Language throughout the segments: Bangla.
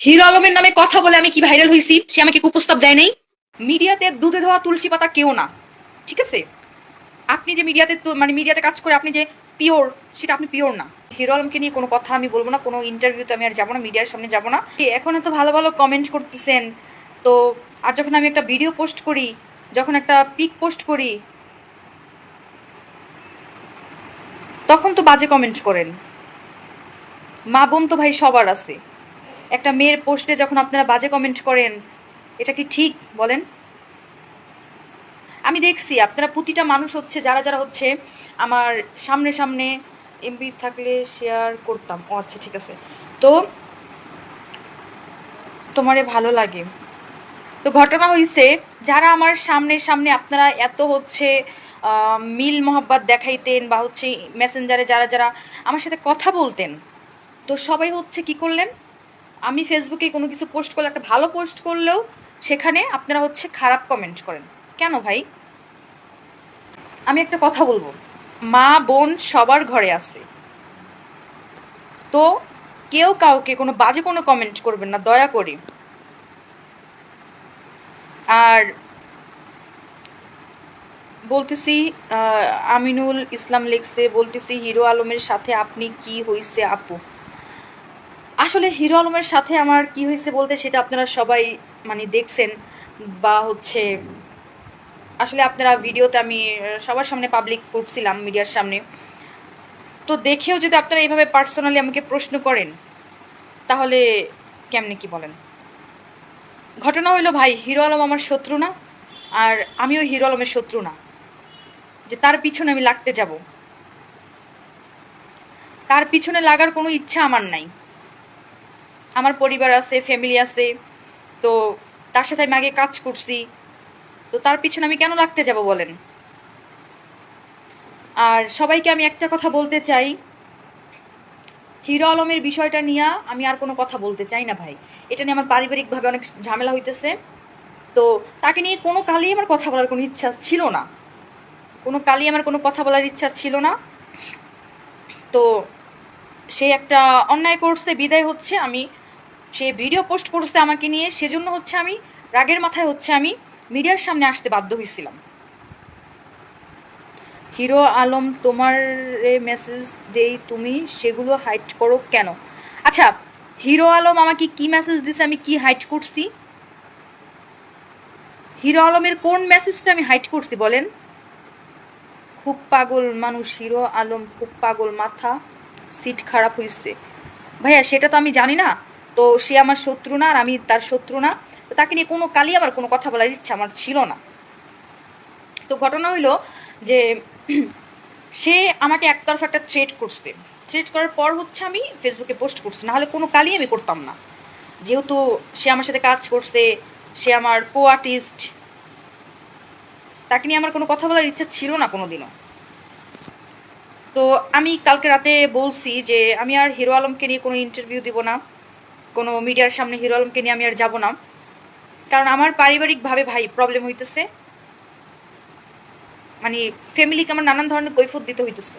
হিরো আলমের নামে কথা বলে আমি কি ভাইরাল হয়েছি সে আমাকে কুপ্রস্তাব দেয় নাই? মিডিয়াতে দুধে ধোয়া তুলসী পাতা কেউ না। ঠিক আছে? আপনি যে মিডিয়াতে মানে মিডিয়াতে কাজ করে আপনি যে পিওর, সেটা আপনি পিওর না। হিরো আলমকে নিয়ে কোনো কথা আমি বলব না, কোনো ইন্টারভিউতে আমি আর যাব না, মিডিয়ার সামনে যাব না। এখন তো ভালো ভালো কমেন্ট করতেছেন, তো আর যখন আমি একটা ভিডিও পোস্ট করি, যখন একটা পিক পোস্ট করি, তখন তো বাজে কমেন্ট করেন। মা বোন তো ভাই সবার আছে। একটা মেয়ের পোস্টে যখন আপনারা বাজে কমেন্ট করেন, এটা কি ঠিক? বলেন। আমি দেখছি, আপনারা প্রতিটা মানুষ হচ্ছে, যারা যারা হচ্ছে, আমার সামনে সামনে এমবি থাকলে শেয়ার করতাম। ও আচ্ছা ঠিক আছে। তো তোমারে ভালো লাগে। তো ঘটনা হয়েছে যারা আমার সামনে সামনে আপনারা এত হচ্ছে মিল মোহাব্বত দেখাইতেন বা হচ্ছে মেসেঞ্জারে যারা যারা আমার সাথে কথা বলতেন, তো সবাই হচ্ছে কি করলেন? আমি ফেসবুকে কোনো কিছু পোস্ট করলে, একটা ভালো পোস্ট করলেও সেখানে আপনারা হচ্ছে খারাপ কমেন্ট করেন। কেন ভাই? আমি একটা কথা বলব। মা, বোন সবার ঘরে আছে। তো কেউ কাউকে কোনো বাজে কোনো কমেন্ট করবেন না, দয়া করে। আর বলতেছি আমিনুল ইসলাম লিখছে, বলতেছি, হিরো আলমের সাথে আপনি কি হইছে আপু? আসলে হিরো আলমের সাথে আমার কি হয়েছে বলতে সেটা আপনারা সবাই মানে দেখছেন বা হচ্ছে, আসলে আপনারা ভিডিওতে আমি সবার সামনে পাবলিক করছিলাম মিডিয়ার সামনে। তো দেখেও যদি আপনারা এইভাবে পার্সোনালি আমাকে প্রশ্ন করেন, তাহলে কেমনে কি বলেন? ঘটনা হইল, ভাই, হিরো আলম আমার শত্রু না, আর আমিও হিরো আলমের শত্রু না। যে তার পিছনে আমি লাগতে যাব। তার পিছনে লাগার কোনো ইচ্ছা আমার নাই। আমার পরিবার আছে ফ্যামিলি আছে, তো তার সাথে আমি আগে কাজ করছি। তো তার পিছনে আমি কেন লাগতে যাব বলেন? আর সবাইকে আমি একটা কথা বলতে চাই। হিরো আলমের বিষয়টা নিয়ে আমি আর কোনো কথা বলতে চাই না ভাই। এটা নিয়ে আমার পারিবারিকভাবে অনেক ঝামেলা হইতেছে। তো তাকে নিয়ে কোনো কালই আমার কথা বলার কোনো ইচ্ছা ছিল না। কোনো কালই আমার কোনো কথা বলার ইচ্ছা ছিল না। তো সে একটা অন্যায় করছে, বিদায় হচ্ছে, আমি সে ভিডিও পোস্ট করছে আমাকে নিয়ে, সেজন্য হচ্ছে আমি, রাগের মাথায় হচ্ছে আমি মিডিয়ার সামনে আসতে বাধ্য হয়েছিলাম। হিরো আলম, তোমার মেসেজ দেই তুমি, সেগুলো হাইড করো কেন? আচ্ছা হিরো আলম আমাকে কি মেসেজ দিছে, আমি কি হাইড করছি? হিরো আলমের কোন মেসেজটা আমি হাইড করছি বলেন? খুব পাগল মানুষ হিরো আলম, খুব পাগল মাথা সিট খারাপ হয়েছে ভাইয়া, সেটা তো আমি জানি না। তো সে আমার শত্রু না আর আমি তার শত্রু না। তো তাকে নিয়ে কোনো কালই আমার কোনো কথা বলার ইচ্ছা আমার ছিল না। তো ঘটনা হইল যে সে আমাকে একতরফা একটা থ্রেট করছে থ্রেট করার পর হচ্ছে আমি ফেসবুকে পোস্ট করছি। নাহলে কোনো কালই আমি করতাম না। যেহেতু সে আমার সাথে কাজ করছে, সে আমার কো আর্টিস্ট তাকে নিয়ে আমার কোনো কথা বলার ইচ্ছা ছিল না কোনো দিনও তো আমি কালকে রাতে বলছি যে আমি আর হিরো আলমকে নিয়ে কোনো ইন্টারভিউ দিব না। কোনো মিডিয়ার সামনে হিরো আলমকে নিয়ে আমি আর যাব না। কারণ আমার পারিবারিকভাবে ভাই প্রবলেম হইতেছে। মানে ফ্যামিলিকে আমার নানান ধরনের কৈফত দিতে হইতেছে।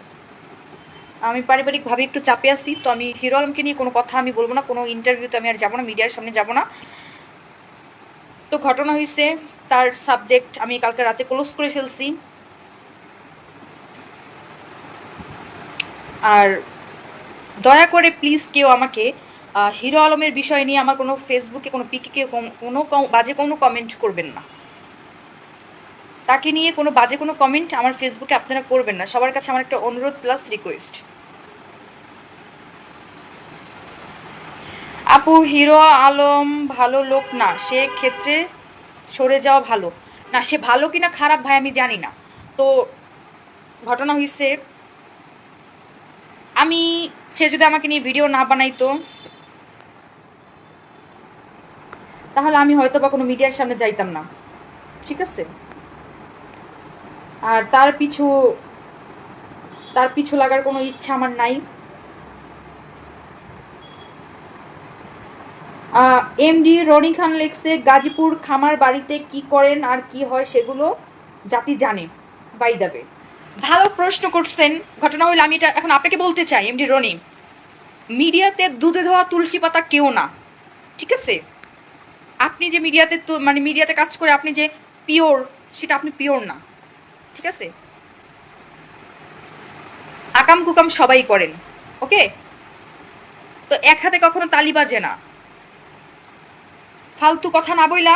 আমি পারিবারিকভাবে একটু চাপে আসি তো আমি হিরো আলমকে নিয়ে কোনো কথা আমি বলব না, কোনো ইন্টারভিউতে আমি আর যাব না, মিডিয়ার সামনে যাব না। তো ঘটনা হয়েছে তার সাবজেক্ট আমি কালকে রাতে ক্লোজ করে ফেলছি। আর দয়া করে প্লিজ কেউ আমাকে হিরো আলমের বিষয় নিয়ে আমার কোনো ফেসবুকে কোনো পিকে কোনো বাজে কোনো কমেন্ট করবেন না। তাকে নিয়ে কোনো বাজে কোনো কমেন্ট আমার ফেসবুকে আপনারা করবেন না। সবার কাছে আমার একটা অনুরোধ প্লাস রিকোয়েস্ট আপু, হিরো আলম ভালো লোক না, সে ক্ষেত্রে সরে যাওয়া ভালো। না, সে ভালো কিনা খারাপ ভাই আমি জানি না। তো ঘটনা হয়েছে আমি, সে যদি আমাকে নিয়ে ভিডিও না বানাইতো তাহলে আমি হয়তো বা কোনো মিডিয়ার সামনে যাইতাম না। ঠিক আছে? আর তার পিছু তার পিছু লাগার কোনো ইচ্ছা আমার নাই। এমডি রনি খান লেখছে, গাজীপুর খামার বাড়িতে কি করেন আর কি হয় সেগুলো জাতি জানে। বাই দাবে ভালো প্রশ্ন করছেন। ঘটনা হইলে, আমি এটা এখন আপনাকে বলতে চাই, এমডি রনি। মিডিয়াতে দুধে ধোয়া তুলসী পাতা কেউ না। ঠিক আছে? আপনি যে মিডিয়াতে তো মানে মিডিয়াতে কাজ করে আপনি যে পিওর, সেটা আপনি পিওর না। ঠিক আছে? আকাম কুকাম সবাই করেন, ওকে? তো এক হাতে কখনো তালি বাজে না। ফালতু কথা না বইলা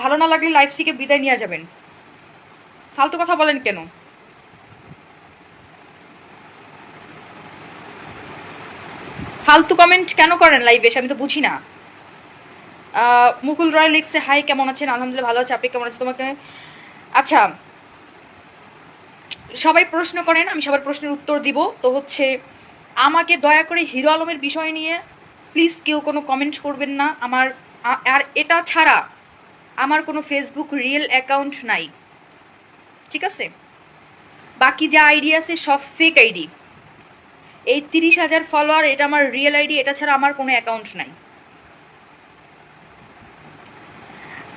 ভালো না লাগলে লাইফ থেকে বিদায় নিয়ে যাবেন। ফালতু কথা বলেন কেন? ফালতু কমেন্ট কেন করেন লাইভে আমি তো বুঝি না। মুকুল রয় লিখছে হাই কেমন আছেন? আলহামদুলিল্লাহ ভালো আছে। আপনি কেমন আছেন তোমাকে? আচ্ছা সবাই প্রশ্ন করেন, আমি সবার প্রশ্নের উত্তর দিব। তো হচ্ছে, আমাকে দয়া করে হিরো আলমের বিষয় নিয়ে প্লিজ কেউ কোনো কমেন্ট করবেন না। আমার আর এটা ছাড়া আমার কোনো ফেসবুক রিয়েল অ্যাকাউন্ট নাই। ঠিক আছে? বাকি যা আইডি আছে সব ফেক আইডি। এই তিরিশ হাজার ফলোয়ার এটা আমার রিয়েল আইডি, এটা ছাড়া আমার কোনো অ্যাকাউন্ট নাই।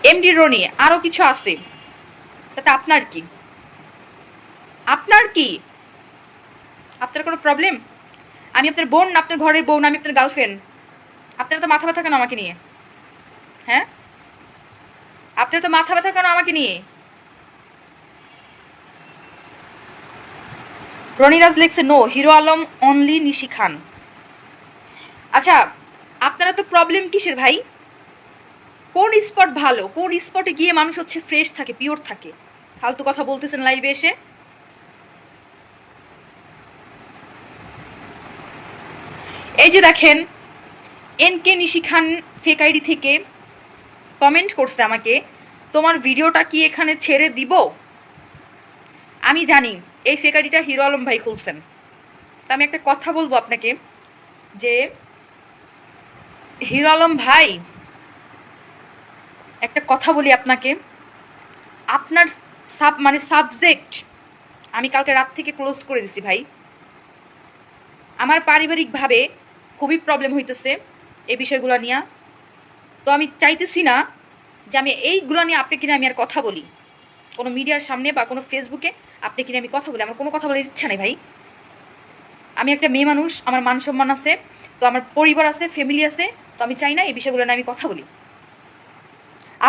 এমডি রনি আরও কিছু আছে? তাতে আপনার কি? আপনার কি? আপনার কোনো প্রবলেম আমি আপনার বোন আপনার ঘরের বোন আমি আপনার গার্লফ্রেন্ড আপনার তো মাথা ব্যথা কেন আমাকে নিয়ে? হ্যাঁ? আপনার তো মাথা ব্যথা কেন আমাকে নিয়ে? রনিরাজ লিখছে নো হিরো আলম অনলি নিশি খান। আচ্ছা আপনারা তো প্রবলেম কিসের ভাই? কোন স্পট ভালো? কোন স্পটে গিয়ে মানুষ হচ্ছে ফ্রেশ থাকে পিওর থাকে? ফালতু কথা বলতেছেন লাইভে এসে? এই যে দেখেন, N K Nishi Khan fake ID থেকে কমেন্ট করছে আমাকে, তোমার ভিডিওটা কি এখানে ছেড়ে দিব? আমি জানি, এই ফেক আইডিটা হিরো আলম ভাই খুলছেন। তা আমি একটা কথা বলব আপনাকে, যে হিরো আলম ভাই একটা কথা বলি আপনাকে। আপনার সাব মানে সাবজেক্ট আমি কালকে রাত থেকে ক্লোজ করে দিছি ভাই। আমার পারিবারিকভাবে খুবই প্রবলেম হইতেছে এই বিষয়গুলো নিয়ে। তো আমি চাইতেছি না যে আমি এইগুলো নিয়ে আপনি কিনে আমি আর কথা বলি। কোনো মিডিয়ার সামনে বা কোনো ফেসবুকে আপনি কিনে আমি কথা বলি। আমার কোনো কথা বলার ইচ্ছা নেই ভাই। আমি একটা মেয়ে মানুষ, আমার মান সম্মান আছে, তো আমার পরিবার আছে ফ্যামিলি আছে, তো আমি চাই না এই বিষয়গুলো নিয়ে আমি কথা বলি।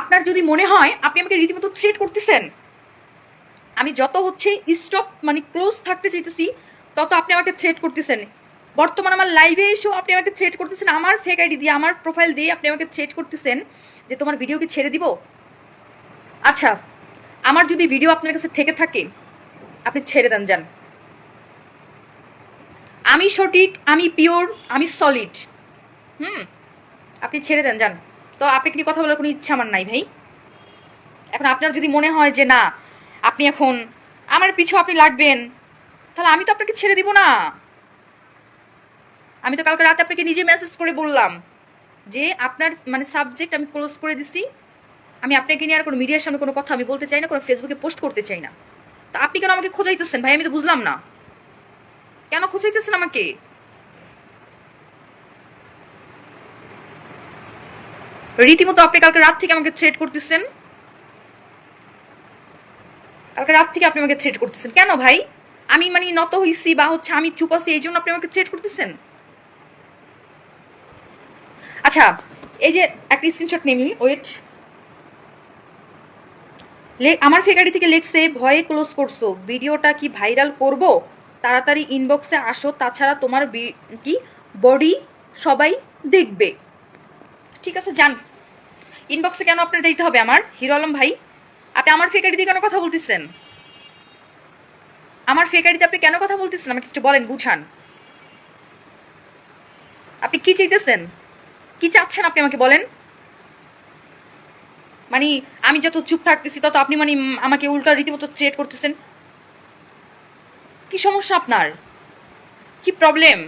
আপনার যদি মনে হয় আপনি আমাকে রীতিমতো থ্রেট করতেছেন, আমি যত হচ্ছে স্টপ মানে ক্লোজ থাকতে চাইতেছি, তত আপনি আমাকে থ্রেট করতেছেন। বর্তমান আমার লাইভে এসেও আপনি আমাকে থ্রেট করতেছেন, আমার ফেক আইডি দিয়ে, আমার প্রোফাইল দিয়ে আপনি আমাকে থ্রেট করতেছেন যে তোমার ভিডিও কি ছেড়ে দিব? আচ্ছা আমার যদি ভিডিও আপনার কাছে থেকে থাকে, আপনি ছেড়ে দেন, যান। আমি সঠিক, আমি পিওর আমি সলিড হুম? আপনি ছেড়ে দেন, যান। তো আপনি কথা বলার কোনো ইচ্ছা আমার নাই, ভাই? এখন আপনার যদি মনে হয় যে না, আপনি এখন আমার পিছু আপনি লাগবেন, তাহলে আমি তো আপনাকে ছেড়ে দিব না। আমি তো কালকে রাতে আপনাকে নিজে মেসেজ করে বললাম যে আপনার মানে সাবজেক্ট আমি ক্লোজ করে দিছি। আমি আপনাকে নিয়ে আর কোনো মিডিয়ার সামনে কোনো কথা আমি বলতে চাই না, কোনো ফেসবুকে পোস্ট করতে চাই না। তা আপনি কেন আমাকে খোঁজাইতেছেন, ভাই? আমি তো বুঝলাম না। কেন খোঁজাইতেছেন আমাকে? রীতিমতো আপনি কালকে রাত থেকে আমাকে থ্রেট করতেছেন। কালকে রাত থেকে আপনি আমাকে থ্রেট করতেছেন। কেন ভাই? আমি মানে নত হইছি বা হচ্ছে আমি চুপ আছি, এই জন্য আপনি আমাকে থ্রেট করতেছেন? আচ্ছা এই যে একটা স্ক্রিনশট নেমি ওয়েট আমার ফেকারি থেকে লেখছে, ভয়ে ক্লোজ করছ। ভিডিওটা কি ভাইরাল করব? তাড়াতাড়ি ইনবক্সে আসো, তাছাড়া তোমার কি বডি সবাই দেখবে। ঠিক আছে, যান। ইনবক্সে কেন আপনার দিতে হবে আমার? হিরো আলম ভাই, আপনি আমার ফেক আইডি কেন কথা বলতেছেন? আমার ফেক আইডিতে আপনি কেন কথা বলতেছেন? আমাকে একটু বলেন, বুঝান। আপনি কি চাইতেছেন? কি চাচ্ছেন আপনি আমাকে বলেন? মানে আমি যত চুপ থাকতেছি, তত আপনি মানে আমাকে উল্টা রীতিমতো থ্রেট করতেছেন। কি সমস্যা আপনার? কি প্রবলেম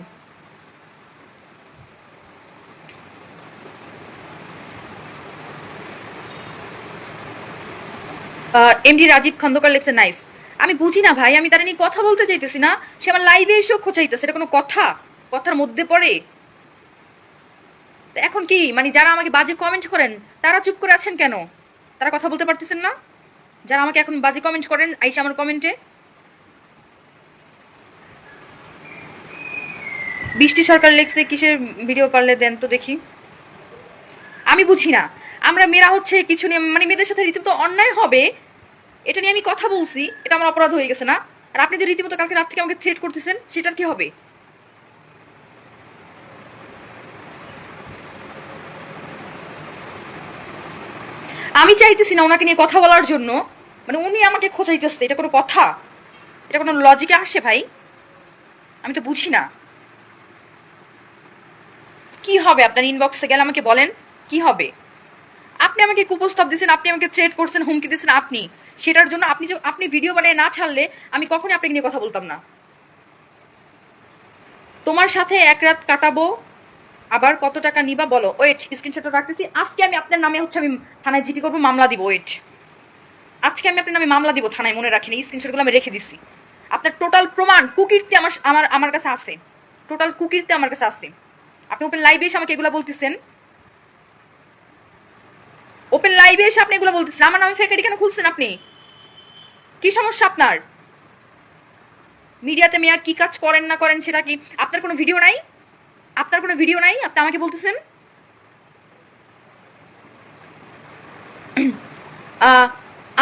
এমডি রাজীব খন্দকার লেখছে নাইস আমি বুঝি না ভাই, আমি তারা নিয়ে কথা বলতে চাইতেছি না, সে আমার লাইভে এসেও খোঁচাইতেছে, এটা কোনো কথা? কথার মধ্যে পড়ে? এখন কি মানে যারা আমাকে বাজে কমেন্ট করেন, তারা চুপ করে আছেন কেন? তারা কথা বলতে পারতেছেন না? যারা আমাকে এখন বাজে কমেন্ট করেন, আইসা আমার কমেন্টে বৃষ্টি সরকার লেখছে, কিসের ভিডিও পারলে দেন তো দেখি। আমি বুঝি না। আমরা মেয়েরা হচ্ছে কিছু নিয়ে মানে মেয়েদের সাথে রীতিমতো অন্যায় হবে এটা নিয়ে আমি কথা বলছি, এটা আমার অপরাধ হয়ে গেছে না। আর আপনি যে রীতিমতো কালকে রাত থেকে আমাকে থ্রেট করতেছেন, সেটার কি হবে? আমি চাইতেছি না ওনাকে নিয়ে কথা বলার জন্য মানে উনি আমাকে খোঁচাইতেছে, এটা কোনো কথা? এটা কোনো লজিকে আসে ভাই? আমি তো বুঝি না। কি হবে? আপনার ইনবক্সে গেলে আমাকে বলেন, কি হবে? আপনি আমাকে কুপ্রস্তাব দিয়েছেন, আপনি আমাকে থ্রেট করছেন, হুমকি দিয়েছেন, আপনি। সেটার জন্য আপনি আপনি ভিডিও বানিয়ে না ছাড়লে আমি কখনই আপনাকে নিয়ে কথা বলতাম না। তোমার সাথে এক রাত কাটাবো, আবার কত টাকা নিবা বলো। ওয়েট স্ক্রিনশটটা রাখতেছি। আজকে আমি আপনার নামে হচ্ছে আমি থানায় জিটি করব, মামলা দিব ওয়েট আজকে আমি আপনার নামে মামলা দিব থানায়, মনে রাখিনি স্ক্রিনশটগুলো আমি রেখে দিছি। আপনার টোটাল প্রমাণ, কুকিরতে আমার আমার আমার কাছে আছে। টোটাল কুকিরতে আমার কাছে আছে। আপনি ওপেন লাইভে এসে আমাকে এগুলো বলতেছেন। ওপেন লাইভে এসে আপনি এগুলো বলতেছেন। আমার নামে ফেক আইডি কেন খুলছেন আপনি? কি সমস্যা আপনার? মিডিয়াতে মেয়া কি কাজ করেন না করেন সেটা কি? আপনার কোনো ভিডিও নাই? আপনার কোনো ভিডিও নাই? আপনি আমাকে বলতেছেন?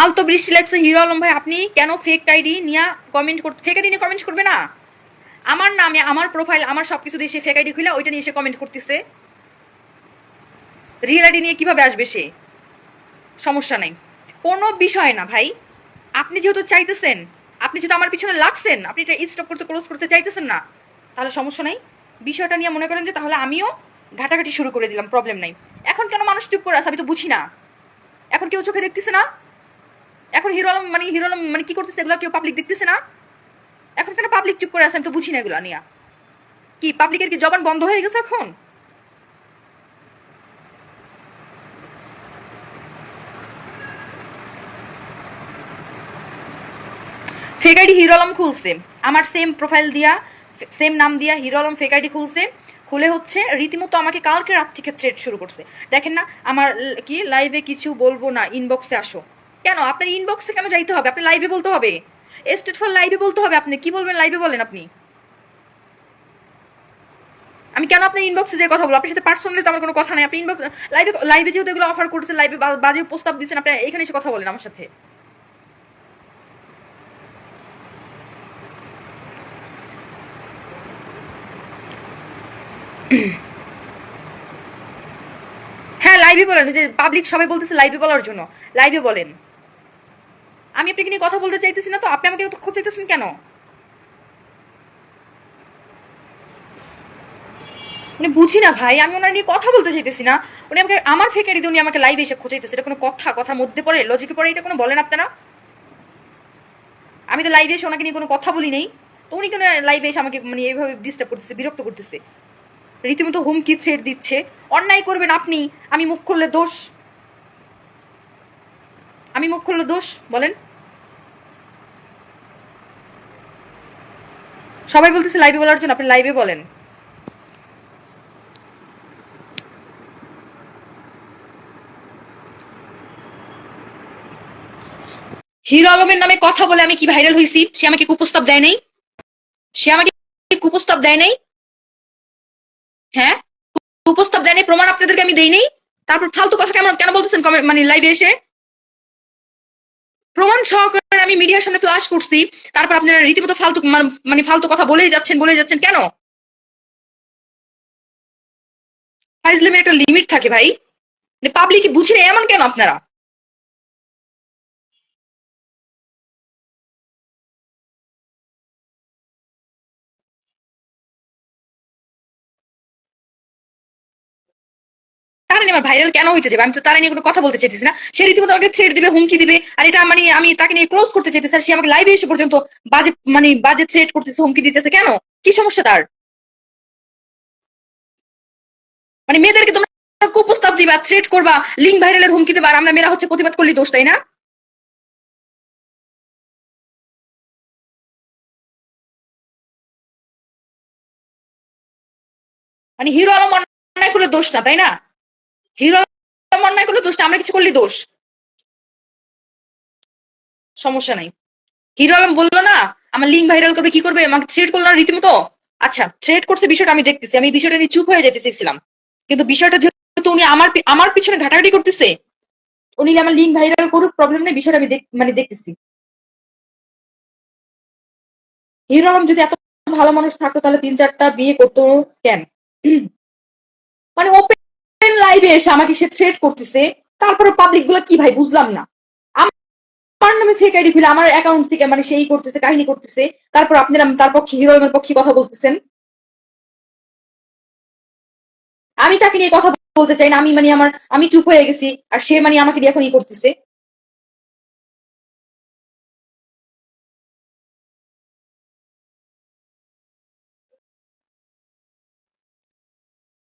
আলতো বৃষ্টি লাগছে। হিরো আলম ভাই, আপনি কেন ফেক আইডি নিয়ে কমেন্ট করতে ফেক আইডি নিয়ে কমেন্ট করবে না? আমার নামে, আমার প্রোফাইল আমার সব কিছু দিয়ে সে ফেক আইডি খুলে ওইটা নিয়ে এসে কমেন্ট করতেছে। রিয়েল আইডি নিয়ে কীভাবে আসবে সে? সমস্যা নাই। কোনো বিষয় না ভাই। আপনি যেহেতু চাইতেছেন, আপনি যেহেতু আমার পিছনে লাগছেন, আপনি এটা স্টপ করতে ক্লোজ করতে চাইতেছেন না, তাহলে সমস্যা নাই। বিষয়টা নিয়ে মনে করেন যে তাহলে আমিও ঘাটাঘাটি শুরু করে দিলাম প্রবলেম নাই। এখন কেন মানুষ চুপ করে আছে আমি তো বুঝি না। এখন কেউ চোখে দেখতেছে না? এখন হিরো আলম মানে হিরো আলম মানে কি করতেছে এগুলো কেউ পাবলিক দেখতেছে না? এখন কেন পাবলিক চুপ করে আছে আমি তো বুঝি না এগুলো নিয়ে। কি পাবলিকের কি জবান বন্ধ হয়ে গেছে এখন? ফেক আইডি হিরো আলম খুলছে। আমার সেম প্রোফাইল দিয়া সেম নাম দিয়া হিরো আলম ফেক আইডি খুলছে। খুলে হচ্ছে, রীতিমতো আমাকে কালকে রাত থেকে থ্রেড শুরু করছে। দেখেন না, আমার কি লাইভে কিছু বলব না ইনবক্সে আসো। কেন? আপনার ইনবক্সে কেন যাইতে হবে? আপনি লাইভে বলতে হবে। স্টেট ফর লাইভে বলতে হবে আপনি। কি বলবেন লাইভে বলেন আপনি? আমি কেন আপনার ইনবক্সে যে কথা বলব? আপনার সাথে পার্সোনালি তো আমার কোনো কথা নাই। আপনি ইনবক্স লাইভে লাইভে যেহেতু এগুলো অফার করছে লাইভে বাজে প্রস্তাব দিচ্ছেন, আপনি এখানে এসে কথা বলেন আমার সাথে। হ্যাঁ লাইভে বলেন যে পাবলিক সবাই বলতেছে লাইভে বলার জন্য। লাইভে বলেন। আমি আপনাকে নিয়ে কথা বলতে চাইতেছি না তো, আপনি আমাকে তো খোঁজাইতেছেন কেন? মানে বুঝি না ভাই, আমি ওনার নিয়ে কথা বলতে চাইতেছি না। উনি আমাকে, আমার ফেকারি দিয়ে উনি আমাকে লাইভে এসে খোঁজাইতেছে, এটা কোনো কথা কথার মধ্যে পড়ে লজিকে পড়ে, এটা কোনো বলেন আপনারা? আমি তো লাইভে এসে ওনাকে নিয়ে কোনো কথা বলি নেই। তো উনি কেন লাইভে এসে আমাকে মানে এইভাবে ডিস্টার্ব করতেছে, বিরক্ত করতেছে? রীতিমতো হুমকি থ্রেট দিচ্ছে। অন্যায় করবেন আপনি। আমি মুখ খুললে দোষ। আমি মুখ খুললে দোষ, বলেন। সবাই বলতেছে লাইভে বলার জন্য, আপনি লাইভে বলেন। হিরো আলমের নামে কথা বলে আমি কি ভাইরাল হয়েছি সে আমাকে কুপ্রস্তাব দেয় নাই? সে আমাকে কুপ্রস্তাব দেয় নাই? হ্যাঁ? উপস্থাপ দেয়নি প্রমাণ আপনাদেরকে আমি দেই নেই তারপর ফালতু কথা কেমন কেন বলতেছেন মানে লাইভে এসে? প্রমাণ সহকারে আমি মিডিয়ার সামনে ফ্লাশ করছি। তারপর আপনারা রীতিমতো ফালতু মানে- মানে ফালতু কথা বলেই যাচ্ছেন বলেই যাচ্ছেন কেন? ফাইজলেমের একটা লিমিট থাকে ভাই। পাবলিক বুঝি নেই এমন কেন আপনারা? আমার ভাইরাল কেন হইতে যাবে? আমি তো তারা নিয়ে কোনো কথা বলতে চাইতেছি না। সে রীতিমতো আমাকে থ্রেড দিবে, হুমকি দিবে, আর এটা মানে আমি তাকে নিয়ে ক্লোজ করতে চাইতেছি, আর সে আমাকে লাইভে এসে পর্যন্ত বাজে মানে বাজে থ্রেড করতেছে, হুমকি দিতেছে কেন? কি সমস্যা তার? মানে মেয়েদেরকে তোমরা কুপ্রস্তাব দিবা থ্রেড করবা লিঙ্ক ভাইরালের হুমকি দেবা, আর আমরা মেয়েরা হচ্ছে প্রতিবাদ করলি দোষ, তাই না? মানে হিরো আলম অন্যায় করে দোষ না, তাই না? হিরো আলম করলে দোষ না, আমরা কিছু করলে দোষ। সমস্যা নাই। হিরো আলম বলল না, আমার লিঙ্ক ভাইরাল করবে, কি করবে? আমাকে থ্রেড করল না রীতিমতো? আচ্ছা থ্রেড করছে বিষয়টা আমি দেখতেছি, আমি বিষয়টা নিয়ে চুপ হয়ে যেতে চেয়েছিলাম কিন্তু বিষয়টা যেহেতু উনি আমার আমার পিছনে ঘাটাঘাটি করতেছে, উনি আমার লিঙ্ক ভাইরাল করুক প্রবলেম নেই, বিষয়টা আমি মানে দেখতেছি। হিরো আলম যদি এত ভালো মানুষ থাকতো, তাহলে তিন চারটা বিয়ে করতো কেন? মানে ওপেন লাইভে এসে আমাকে সে থ্রেট করতেছে, তারপরে পাবলিকগুলো কি ভাই, বুঝলাম না। আমার নামে ফেক আইডি খুলে আমার অ্যাকাউন্ট থেকে মানে সেই করতেছে, কাহিনী করতেছে, তারপর আপনি তার পক্ষে হিরোইনের পক্ষে কথা বলতেছেন। আমি তাকে নিয়ে কথা বলতে চাই না, আমি মানে আমার, আমি চুপ হয়ে গেছি, আর সে মানে আমাকে এখন ই করতেছে।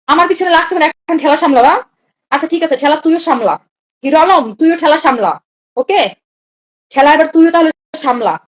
আমার পিছনে লাগছে মানে এখন ঠেলা সামলাবা আচ্ছা ঠিক আছে, ঠেলা তুইও সামলা। হিরো আলম, তুইও ঠেলা সামলা ওকে ঠেলা এবার তুইও তাহলে সামলা।